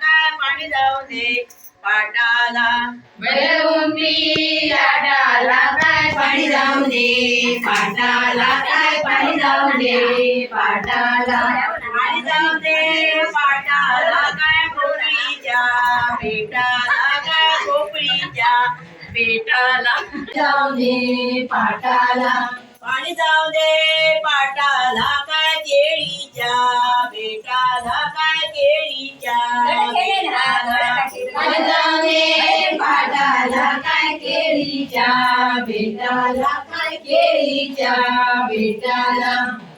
काय पाणी जाऊ दे पाटाला बैलगुंपी लाटाला काय पाणी जाऊ दे पाटाला काय पाणी जाऊ दे पाटाला. पाणी जाऊ दे पाटाला काय पोपळीच्या पेटाला काय पोपळीच्या पेटाला. जाऊ दे पाटाला. पाणी जाऊ दे पाटाला काय केळीच्या बेटाला काय केळीच्या. पाणी जाऊ दे पाटाला काय केळीच्या बेटाला काय केळीच्या बेटाला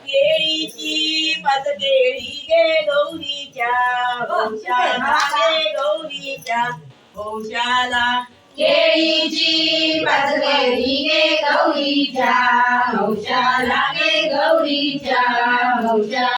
केळीची पाच केळी गे गौरीच्या वंशाला गे गौरीच्या वंशाला केळीची पाच केळी गौरीच्या हौशा लागे गौरीच्या हौशा.